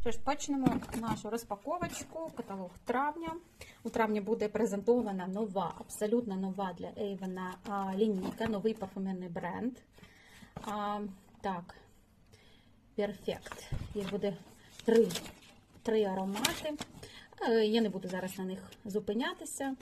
Що ж, почнемо нашу розпаковочку, каталог травня. У травні буде презентована нова, абсолютно нова для Avon лінійка, новий парфумерний бренд. А, так, Perfect. Їх буде три, три аромати. Е, Я не буду зараз на них зупинятися,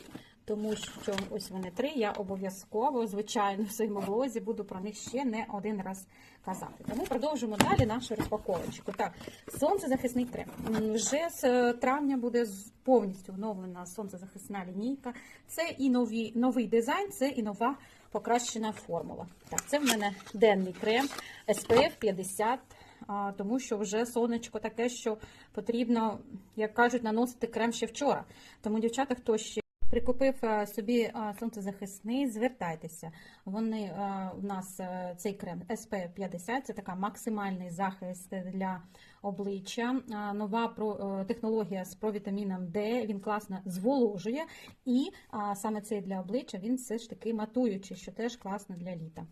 тому що ось вони три. Я обов'язково, звичайно, в своєму блозі буду про них ще не один раз казати. Тому продовжимо далі нашу розпаковочку. Так, сонцезахисний крем. Вже з е, травня буде повністю оновлена сонцезахисна лінійка. Це і нові, новий дизайн, це і нова покращена формула. Так, це в мене денний крем SPF 50 а, тому що вже сонечко таке, що потрібно, як кажуть, наносити крем ще вчора. Тому, дівчата, хто ще прикупив е, собі е, сонцезахисний, звертайтеся. Вони е, в нас е, цей крем SPF 50, це така максимальний захист для обличчя. Нова е, технологія з провітаміном D, він класно зволожує, і саме цей для обличчя він все ж таки матуючий, що теж класно для літа.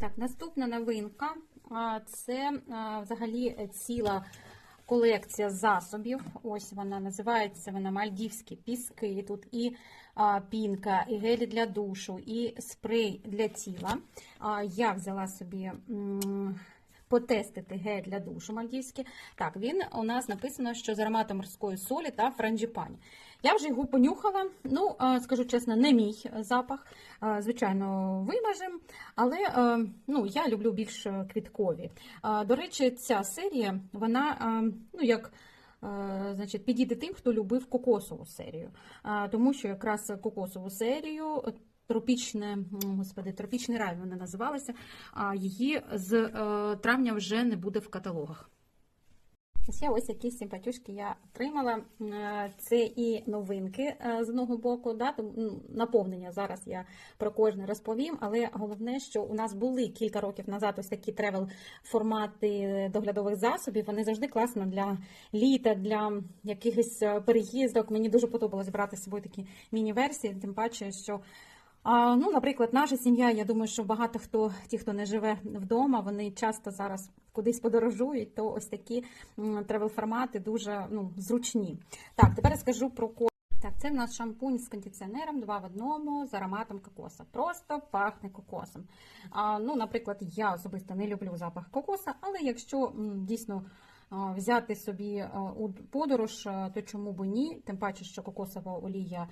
Так, наступна новинка це взагалі ціла колекція засобів. Ось вона називається вона Мальдівські піски. Тут і пінка, і гелі для душу, і спрей для тіла. А, Я взяла собі. Потестити гель для душу мальдівський. Так, він у нас написано, що з ароматом морської солі та франджіпані. Я вже його понюхала. Ну, скажу чесно, не мій запах. Звичайно, вимажем, але е, ну, я люблю більш е, квіткові. До речі, ця серія, вона е, ну, як. е, Значить, підійде тим, хто любив кокосову серію, тому що якраз кокосову серію, е, тропічне, господи, тропічний рай вона називалася, а її з е, травня вже не буде в каталогах. Я ось якісь симпатюшки я отримала. Це і новинки е, з одного боку, да, ну, наповнення зараз я про кожне розповім, але головне, що у нас були кілька років назад ось такі тревел формати доглядових засобів. Вони завжди класно для літа, для якихось е, переїздок. Мені дуже подобалось брати з собою такі міні-версії, тим паче, що ну, наприклад, наша сім'я, я думаю, що багато хто, ті, хто не живе вдома, вони часто зараз кудись подорожують, то ось такі тревел-формати дуже ну, зручні. Так, тепер скажу про ко. Так, це в нас шампунь з кондиціонером, два в одному, з ароматом кокоса. Просто пахне кокосом. А, ну, наприклад, я особисто не люблю запах кокоса, але якщо дійсно взяти собі у подорож, то чому б ні? Тим паче, що кокосова олія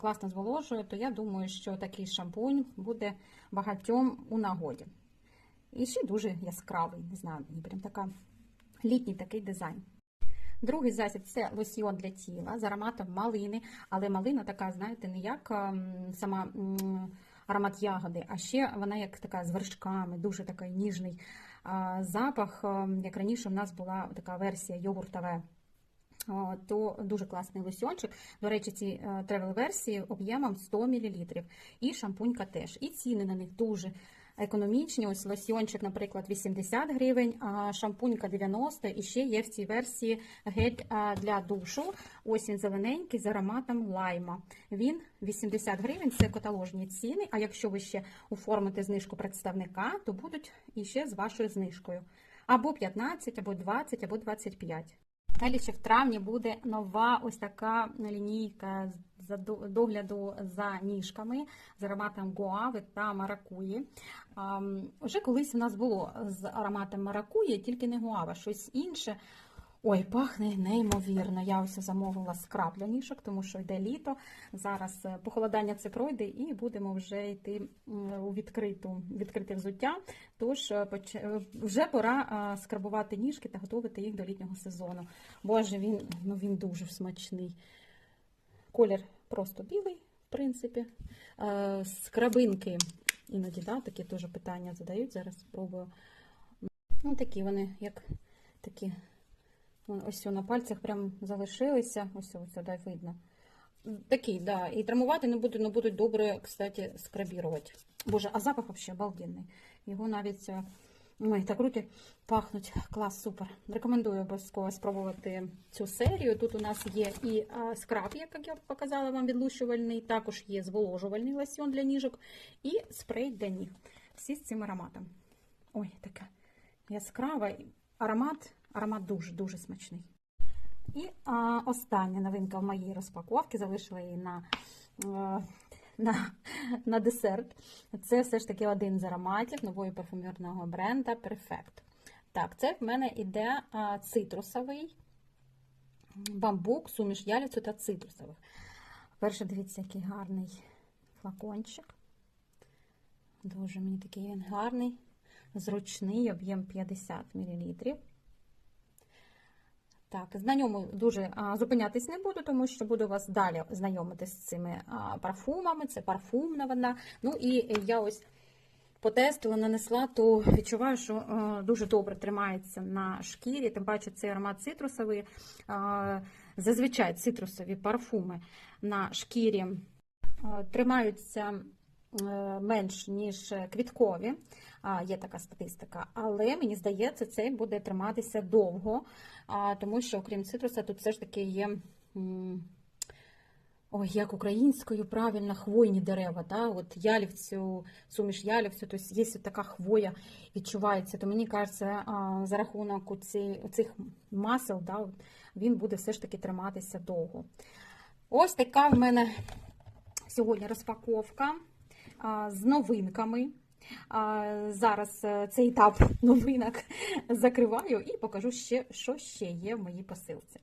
класно зволожує, то я думаю, що такий шампунь буде багатьом у нагоді. І ще дуже яскравий, не знаю, мені прям така літній такий дизайн. Другий засіб це лосьйон для тіла з ароматом малини, але малина така, знаєте, не як ем, сама аромат ягоди, а ще вона як така з вершками, дуже такий ніжний запах. ем, Як раніше в нас була така версія йогуртова. То дуже класний лосьончик. До речі, ці тревел-версії об'ємом 100 мл. І шампунька теж. І ціни на них дуже економічні. Ось лосьончик, наприклад, 80 гривень, а шампунька 90. І ще є в цій версії гель для душу. Ось він зелененький з ароматом лайма. Він 80 гривень, це каталожні ціни. А якщо ви ще оформите знижку представника, то будуть іще з вашою знижкою. Або 15, або 20, або 25. Далі ще в травні буде нова ось така лінійка за догляду за ніжками з ароматом гуави та маракуї. Уже колись у нас було з ароматом маракуї, тільки не гуава, щось інше. Ой, пахне неймовірно. Я ось замовила скраб для тому що йде літо. Зараз е, похолодання це пройде і будемо вже йти у відкриту, відкрите взуття. Тож е, е, вже пора скрабувати ніжки та готувати їх до літнього сезону. Боже, він, ну, він дуже смачний. Колір просто білий, в принципі. Скрабинки іноді да, такі теж питання задають. Зараз спробую. Ну, такі вони, як такі. Ось на пальцях прям залишилися. Ось ось дай видно. Такі, да. І травмувати не будуть, але будуть добре, кстати, скрабірувати. Боже, а запах взагалі обалденний. Його навіть е, ой, так руки пахнуть. Клас, супер. Рекомендую обов'язково спробувати цю серію. Тут у нас є і а, скраб, як я показала вам, відлущувальний, також є зволожувальний лосьон для ніжок і спрей для ніг. Всі з цим ароматом. Ой, така яскрава. Аромат Аромат дуже-дуже смачний. І а, остання новинка в моїй розпаковці, залишила її на, е, на, на десерт. Це все ж таки один з ароматів нової парфумерного бренда Perfect. Так, це в мене іде а, цитрусовий бамбук, суміш ялівцю та цитрусових. Перше, дивіться, який гарний флакончик. Дуже мені такий він гарний, зручний, об'єм 50 мл. Так, на ньому дуже зупинятись не буду, тому що буду вас далі знайомити з цими парфумами. Це парфумна вона. Ну і я ось потестила, нанесла, то відчуваю, що а, дуже добре тримається на шкірі. Тим паче цей аромат цитрусовий. А, зазвичай цитрусові парфуми на шкірі тримаються е, менш, ніж квіткові. Є така статистика, але мені здається, цей буде триматися довго, тому що, окрім цитруса, тут все ж таки є. Ой, як українською правильно хвойні дерева, да? от ялівцю, суміш ялівцю, тобто є така хвоя відчувається, то мені кажеться, за рахунок оцих масел, да, він буде все ж таки триматися довго. Ось така в мене сьогодні розпаковка з новинками. Зараз е, цей етап новинок закриваю і покажу ще, що ще є в моїй посилці.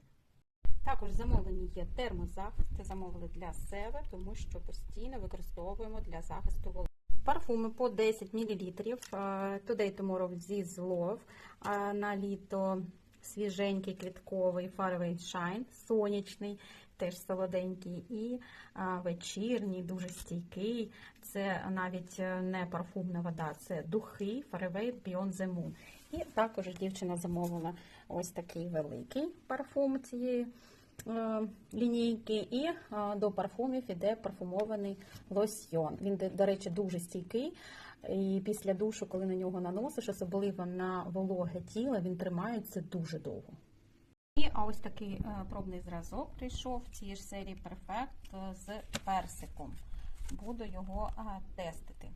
Також замовлені є термозахист. Це замовили для себе, тому що постійно використовуємо для захисту волосся. Парфуми по 10 мл. Today Tomorrow This Love. На літо свіженький квітковий Faraway Shine, сонячний, теж солоденький, і вечірній, дуже стійкий. Це навіть е, не парфумна вода, це духи Faraway Beyond the. І також дівчина замовила ось такий великий парфум цієї е, лінійки. І до парфумів іде парфумований лосьйон. Він, до речі, дуже стійкий. І після душу, коли на нього наносиш, особливо на вологе тіло, він тримається дуже довго. А ось такий е, пробний зразок прийшов в цій ж серії Perfect з персиком. Буду його е, тестити.